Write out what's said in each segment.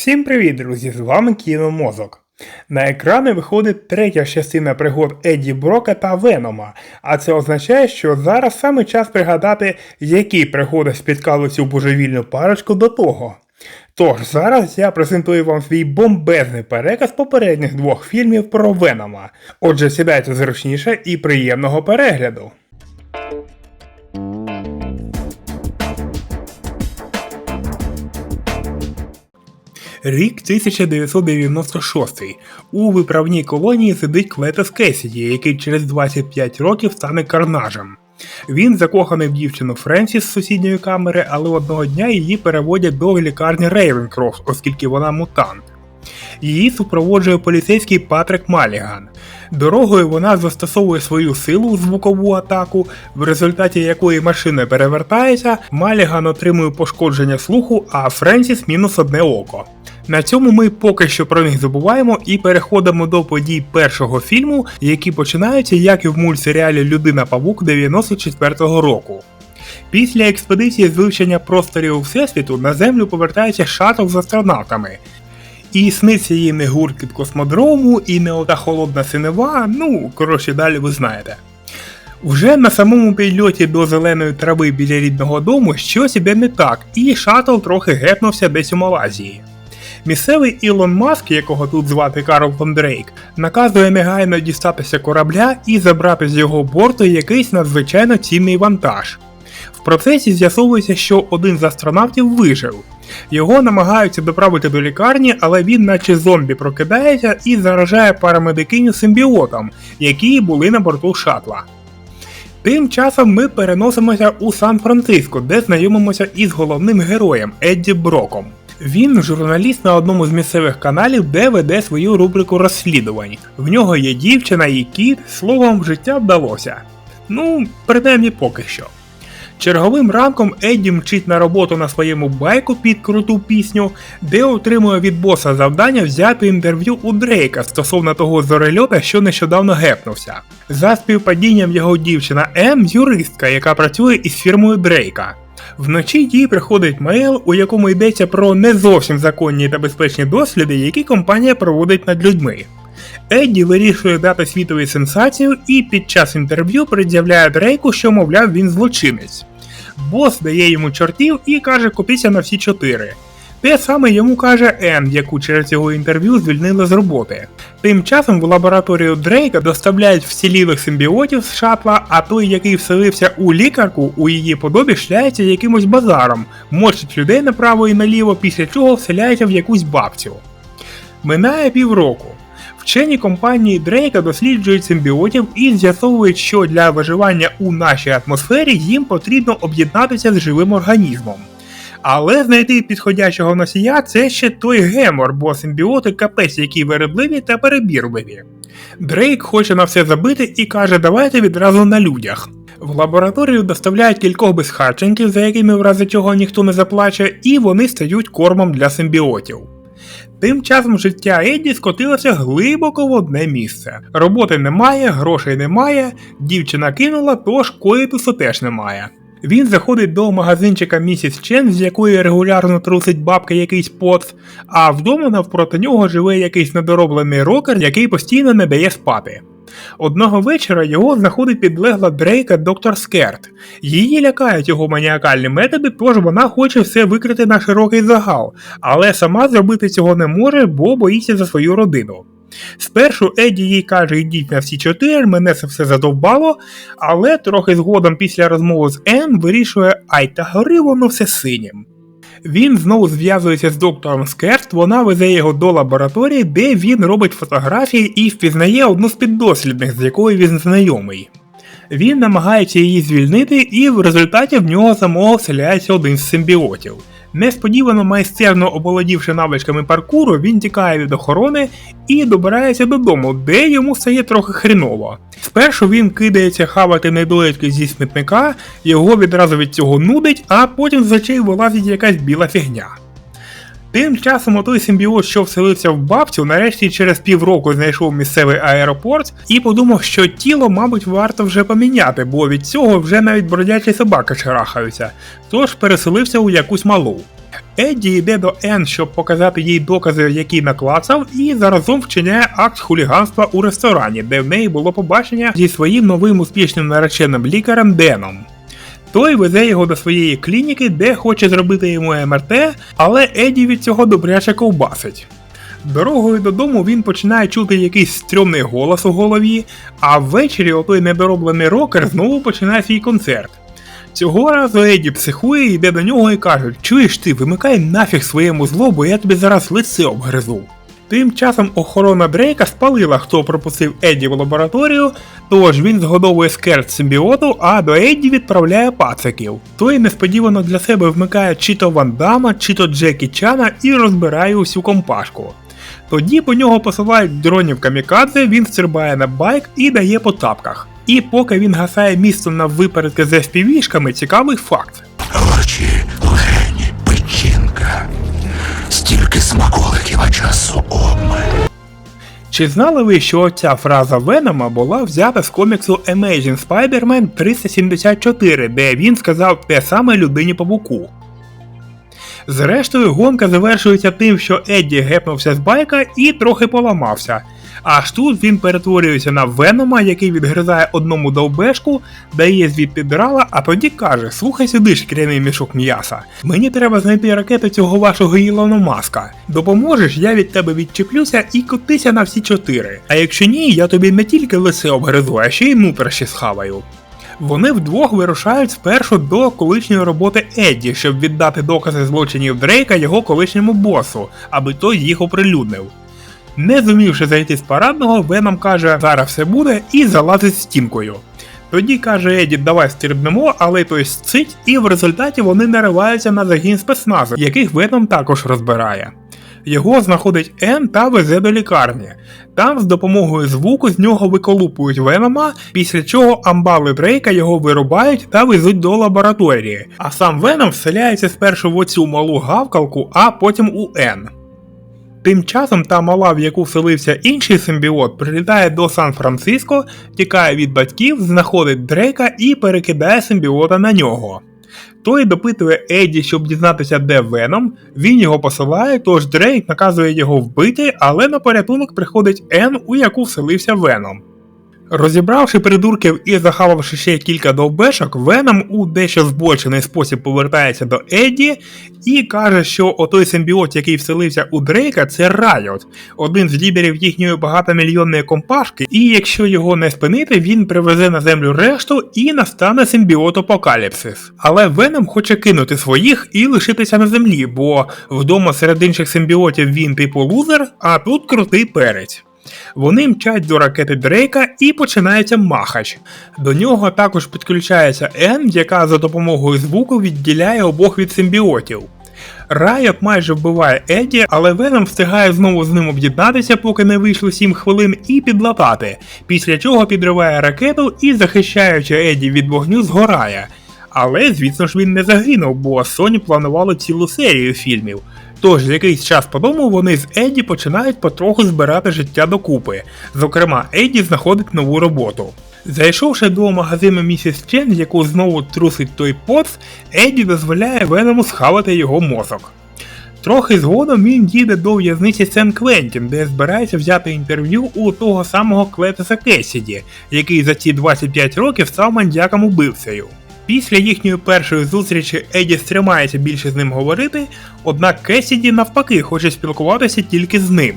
Всім привіт, друзі! З вами Кіномозок. На екрани виходить третя частина пригод Едді Брока та Венома, а це означає, що зараз саме час пригадати, які пригоди спіткали цю божевільну парочку до того. Тож зараз я презентую вам свій бомбезний переказ попередніх двох фільмів про Венома. Отже, сідайте зручніше і приємного перегляду. Рік 1996. У виправній колонії сидить Клетес Кесіді, який через 25 років стане карнажем. Він закоханий в дівчину Френсіс з сусідньої камери, але одного дня її переводять до лікарні Рейвенкрофт, оскільки вона мутант. Її супроводжує поліцейський Патрик Маліган. Дорогою вона застосовує свою силу звукову атаку, в результаті якої машина перевертається, Маліган отримує пошкодження слуху, а Френсіс мінус одне око. На цьому ми поки що про них забуваємо і переходимо до подій першого фільму, які починаються, як і в мультсеріалі Людина Павук 94-го року. Після експедиції з вивчення просторів Всесвіту на Землю повертається шаттл з астронавтами. І сниться їм не гуркіт космодрому, і не ота холодна синева, ну, коротше, далі ви знаєте. Вже на самому підльоті до зеленої трави біля рідного дому щось іде не так, і шаттл трохи гепнувся десь у Малазії. Місцевий Ілон Маск, якого тут звати Карл Фон Дрейк, наказує негайно дістатися корабля і забрати з його борту якийсь надзвичайно цінний вантаж. В процесі з'ясовується, що один з астронавтів вижив. Його намагаються доправити до лікарні, але він, наче зомбі, прокидається і заражає парамедикиню симбіотом, які були на борту шатла. Тим часом ми переносимося у Сан-Франциско, де знайомимося із головним героєм Едді Броком. Він журналіст на одному з місцевих каналів, де веде свою рубрику розслідувань. В нього є дівчина і кіт, словом, життя вдалося. Ну, принаймні поки що. Черговим ранком Едді мчить на роботу на своєму байку під круту пісню, де отримує від боса завдання взяти інтерв'ю у Дрейка стосовно того зорельота, що нещодавно гепнувся. За співпадінням його дівчина М юристка, яка працює із фірмою Дрейка. Вночі їй приходить мейл, у якому йдеться про не зовсім законні та безпечні досліди, які компанія проводить над людьми. Едді вирішує дати світові сенсацію і під час інтерв'ю пред'являє Дрейку, що, мовляв, він злочинець. Бос дає йому чортів і каже купіться на всі чотири. Те саме йому каже Ен, яку через його інтерв'ю звільнили з роботи. Тим часом в лабораторію Дрейка доставляють вцілілих симбіотів з шатла, а той, який вселився у лікарку, у її подобі шляється якимось базаром, мочить людей направо і наліво, після чого вселяється в якусь бабцю. Минає півроку. Вчені компанії Дрейка досліджують симбіотів і з'ясовують, що для виживання у нашій атмосфері їм потрібно об'єднатися з живим організмом. Але знайти підходящого носія це ще той гемор, бо симбіоти капець, які вередливі та перебірливі. Дрейк хоче на все забити і каже, давайте відразу на людях. В лабораторію доставляють кількох безхатченків, за якими в разі чого ніхто не заплаче, і вони стають кормом для симбіотів. Тим часом життя Едді скотилося глибоко в одне місце. Роботи немає, грошей немає, дівчина кинула, тож коїтусу теж немає. Він заходить до магазинчика місіс Чен, з якої регулярно трусить бабка якийсь поц, а вдома навпроти нього живе якийсь недороблений рокер, який постійно не дає спати. Одного вечора його знаходить підлегла Дрейка доктор Скерт. Її лякають його маніакальні методи, тож вона хоче все викрити на широкий загал, але сама зробити цього не може, бо боїться за свою родину. Спершу Еді їй каже, йдіть на всі чотири, мене це все задовбало, але трохи згодом після розмови з Ен вирішує, ай та гори воно все синім. Він знову зв'язується з доктором Скерст, вона везе його до лабораторії, де він робить фотографії і впізнає одну з піддослідних, з якою він знайомий. Він намагається її звільнити, і в результаті в нього самого вселяється один з симбіотів. Несподівано майстерно оболодівши навичками паркуру, він тікає від охорони і добирається додому, де йому стає трохи хріново. Спершу він кидається хавати недоїдки зі смітника, його відразу від цього нудить, а потім з очей вилазить якась біла фігня. Тим часом отой симбіот, що вселився в бабцю, нарешті через півроку знайшов місцевий аеропорт і подумав, що тіло, мабуть, варто вже поміняти, бо від цього вже навіть бродячі собаки шарахаються, тож переселився у якусь малу. Едді йде до Ен, щоб показати їй докази, які наклацав, і заразом вчиняє акт хуліганства у ресторані, де в неї було побачення зі своїм новим успішним нареченим лікарем Деном. Той везе його до своєї клініки, де хоче зробити йому МРТ, але Еді від цього добряче ковбасить. Дорогою додому він починає чути якийсь стрьомний голос у голові, а ввечері отой недороблений рокер знову починає свій концерт. Цього разу Еді психує, йде до нього і каже: Чуєш ти, вимикай нафіг своєму зло, бо я тобі зараз лице обгризу. Тим часом охорона Дрейка спалила, хто пропустив Едді в лабораторію, тож він згодовує скерт симбіоту, а до Едді відправляє пациків. Той несподівано для себе вмикає чи то Ван Дамма, чи то Джекі Чана і розбирає усю компашку. Тоді по нього посилають дронів камікадзе, він стрибає на байк і дає по тапках. І поки він гасає місто на випередки з FPV-шками, цікавий факт. Очі, легені, печінка. Стільки обмаль. Чи знали ви, що ця фраза Венома була взята з коміксу Amazing Spider-Man 374, де він сказав те саме людині павуку? Зрештою, гонка завершується тим, що Едді гепнувся з байка і трохи поламався. Аж тут він перетворюється на Венома, який відгризає одному довбешку, дає звідти драла, а тоді каже: Слухай сюди, шкіряний мішок м'яса. Мені треба знайти ракету цього вашого Ілона Маска. Допоможеш, я від тебе відчеплюся і котися на всі чотири. А якщо ні, я тобі не тільки лице обгризу, а ще й нутрощі схаваю. Вони вдвох вирушають спершу до колишньої роботи Едді, щоб віддати докази злочинів Дрейка його колишньому босу, аби той їх оприлюднив. Не зумівши зайти з парадного, Веном каже, зараз все буде, і залазить стінкою. Тоді каже Еді, давай стрибнемо, але той сцить, і в результаті вони нариваються на загін спецназу, яких Веном також розбирає. Його знаходить Ен та везе до лікарні. Там з допомогою звуку з нього виколупують Венома, після чого амбали Дрейка його вирубають та везуть до лабораторії. А сам Веном вселяється спершу в оцю малу гавкалку, а потім у Ен. Тим часом та мала, в яку вселився інший симбіот, прилітає до Сан-Франциско, тікає від батьків, знаходить Дрейка і перекидає симбіота на нього. Той допитує Едді, щоб дізнатися, де Веном, він його посилає, тож Дрейк наказує його вбити, але на порятунок приходить Ен, у яку вселився Веном. Розібравши придурків і захававши ще кілька довбешок, Веном у дещо збочений спосіб повертається до Едді і каже, що отой симбіот, який вселився у Дрейка, це Райот, один з лідерів їхньої багатомільйонної компашки, і якщо його не спинити, він привезе на землю решту і настане симбіот апокаліпсис. Але Веном хоче кинути своїх і лишитися на землі, бо вдома серед інших симбіотів він типу лузер, а тут крутий перець. Вони мчать до ракети Дрейка і починається махач. До нього також підключається Ен, яка за допомогою звуку відділяє обох від симбіотів. Райот майже вбиває Едді, але Веном встигає знову з ним об'єднатися, поки не вийшло 7 хвилин, і підлатати, після чого підриває ракету і, захищаючи Едді від вогню, згорає. Але, звісно ж, він не загинув, бо Sony планували цілу серію фільмів. Тож якийсь час по тому вони з Едді починають потроху збирати життя докупи. Зокрема, Едді знаходить нову роботу. Зайшовши до магазину місіс Чен, яку знову трусить той поц, Едді дозволяє Веному схавати його мозок. Трохи згодом він їде до в'язниці Сен Квентін, де збирається взяти інтерв'ю у того самого Клетеса Кесіді, який за ці 25 років став мандяком убивцею. Після їхньої першої зустрічі Еді стримається більше з ним говорити, однак Кесіді навпаки хоче спілкуватися тільки з ним.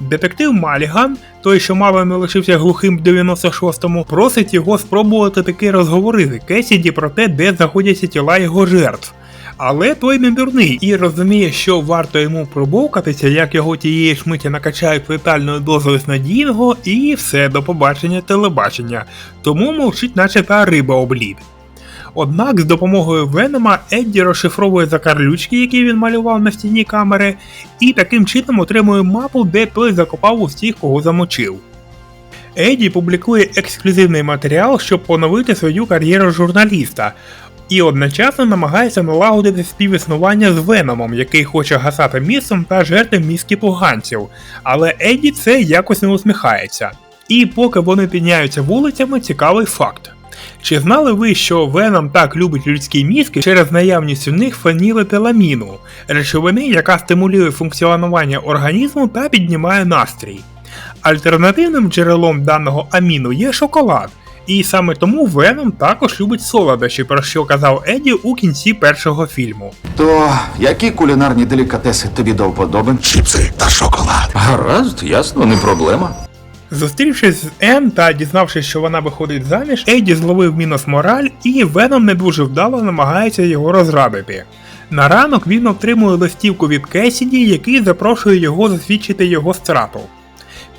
Детектив Маліган, той, що мало не лишився глухим в 96-му, просить його спробувати таки розговорити Кесіді про те, де знаходяться тіла його жертв. Але той не дурний і розуміє, що варто йому пробовкатися, як його тієї ж миті накачають летальною дозою снадійного, і все до побачення телебачення, тому мовчить, наче та риба облід. Однак з допомогою Венома Едді розшифровує закарлючки, які він малював на стіні камери, і таким чином отримує мапу, де той закопав усіх, кого замочив. Едді публікує ексклюзивний матеріал, щоб поновити свою кар'єру журналіста, і одночасно намагається налагодити співіснування з Веномом, який хоче гасати містом та жерти мізки поганців, але Едді це якось не усміхається. І поки вони підняються вулицями, цікавий факт. Чи знали ви, що Веном так любить людські мізки через наявність у них фенілетиламіну, речовини, яка стимулює функціонування організму та піднімає настрій? Альтернативним джерелом даного аміну є шоколад, і саме тому Веном також любить солодощі, про що казав Еді у кінці першого фільму. То які кулінарні делікатеси тобі до вподоби? Чіпси та шоколад. Гаразд, ясно, не проблема. Зустрівшись з Ен та дізнавшись, що вона виходить заміж, Еді зловив мінус мораль і Веном не дуже вдало намагається його розрадити. На ранок він отримує листівку від Кесіді, який запрошує його засвідчити його страту.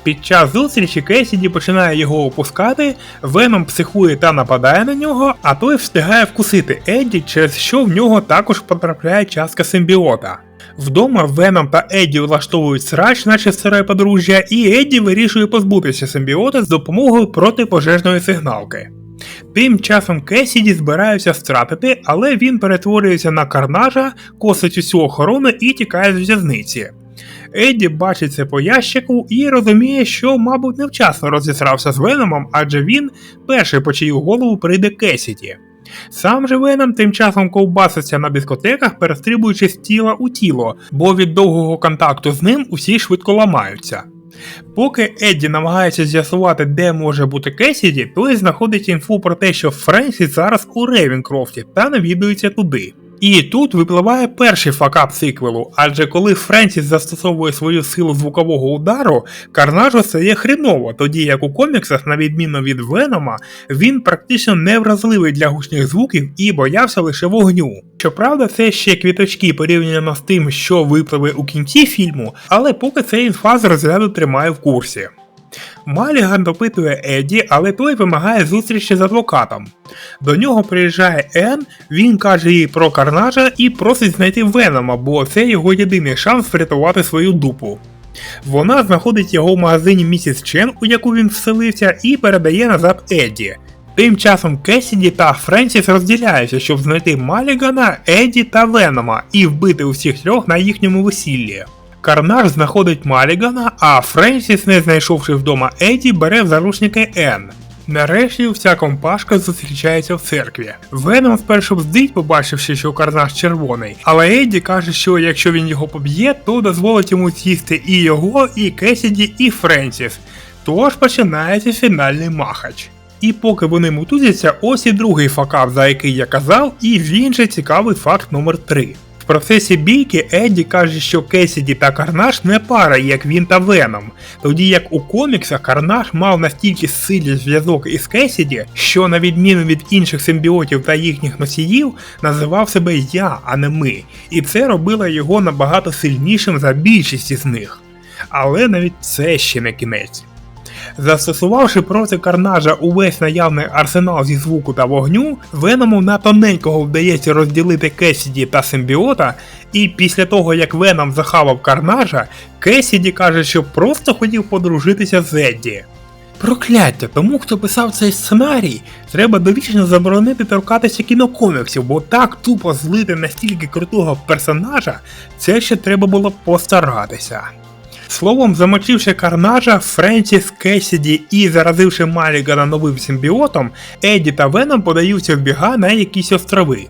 Під час зустрічі Кесіді починає його опускати, Веном психує та нападає на нього, а той встигає вкусити Едді, через що в нього також потрапляє частка симбіота. Вдома Веном та Едді влаштовують срач, наче старе подружжя, і Едді вирішує позбутися симбіота з допомогою протипожежної сигналки. Тим часом Кесіді збираються стратити, але він перетворюється на карнажа, косить усю охорону і тікає з в'язниці. Едді бачить це по ящику і розуміє, що, мабуть, невчасно розісрався з Веномом, адже він перший по чию голову прийде Кесіді. Сам же Веном тим часом ковбаситься на дискотеках, перестрибуючи з тіла у тіло, бо від довгого контакту з ним усі швидко ламаються. Поки Едді намагається з'ясувати, де може бути Кесіді, той знаходить інфу про те, що Френсі зараз у Ревінкрофті та навідується туди. І тут випливає перший факап сиквелу, адже коли Френсіс застосовує свою силу звукового удару, Карнажу стає хріново, тоді як у коміксах, на відміну від Венома, він практично невразливий для гучних звуків і боявся лише вогню. Щоправда, це ще квіточки порівняно з тим, що випливе у кінці фільму, але поки цей інфа з розряду тримає в курсі. Маліган допитує Едді, але той вимагає зустрічі з адвокатом. До нього приїжджає Ен, він каже їй про карнажа і просить знайти Венома, бо це його єдиний шанс врятувати свою дупу. Вона знаходить його в магазині місіс Чен, у яку він вселився, і передає назад Едді. Тим часом Кесіді та Френсіс розділяються, щоб знайти Малігана, Едді та Венома і вбити усіх трьох на їхньому весіллі. Карнаж знаходить Малігана, а Френсіс, не знайшовши вдома Еді, бере в заручники Енн. Нарешті вся компашка зустрічається в церкві. Веном спершу бздить, побачивши, що Карнаж червоний, але Едді каже, що якщо він його поб'є, то дозволить йому з'їсти і його, і Кесіді, і Френсіс. Тож починається фінальний махач. І поки вони мутузяться, ось і другий факап, за який я казав, і він же цікавий факт номер 3 в процесі бійки Едді каже, що Кесіді та Карнаж не пара, як він та Веном, тоді як у коміксах Карнаж мав настільки сильний зв'язок із Кесіді, що на відміну від інших симбіотів та їхніх носіїв, називав себе я, а не ми, і це робило його набагато сильнішим за більшість із них. Але навіть це ще не кінець. Застосувавши проти карнажа увесь наявний арсенал зі звуку та вогню, Веному на тоненького вдається розділити Кесіді та симбіота, і після того як Веном захавав карнажа, Кесіді каже, що просто хотів подружитися з Едді. Прокляття, тому хто писав цей сценарій, треба довічно заборонити торкатися кінокоміксів, бо так тупо злити настільки крутого персонажа, це ще треба було постаратися. Словом, замочивши карнажа, Френсіс Кесіді і заразивши Малігана новим симбіотом, Едді та Веном подаються в біга на якісь острови.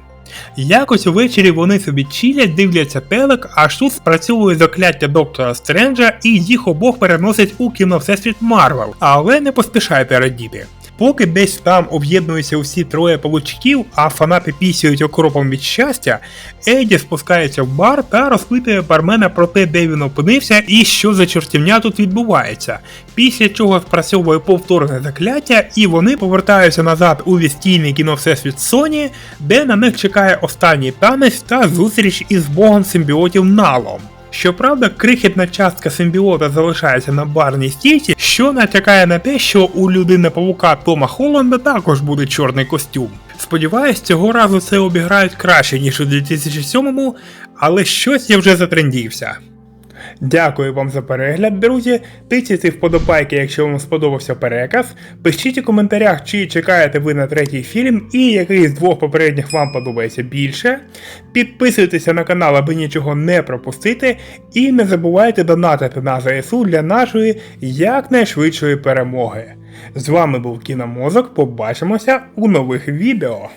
Якось увечері вони собі чилять, дивляться телек, аж тут спрацьовує закляття доктора Стренджа і їх обох переносять у кіно Всесвіт Марвел, але не поспішайте радіти. Поки десь там об'єднуються усі троє павучків, а фанати пісяють окропом від щастя, Еді спускається в бар та розпитує бармена про те, де він опинився і що за чортівня тут відбувається. Після чого спрацьовує повторне закляття, і вони повертаються назад у відстійний кіно Всесвіт Соні, де на них чекає останній танець та зустріч із богом симбіотів Налом. Щоправда, крихітна частка симбіота залишається на барній стійці, що натякає на те, що у людини павука Тома Холланда також буде чорний костюм. Сподіваюсь, цього разу це обіграють краще, ніж у 2007-му, але щось я вже затрендівся. Дякую вам за перегляд, друзі. Тицяйте вподобайки, якщо вам сподобався переказ. Пишіть у коментарях, чи чекаєте ви на третій фільм і який з двох попередніх вам подобається більше. Підписуйтеся на канал, аби нічого не пропустити. І не забувайте донатити на ЗСУ для нашої якнайшвидшої перемоги. З вами був Кіномозок. Побачимося у нових відео.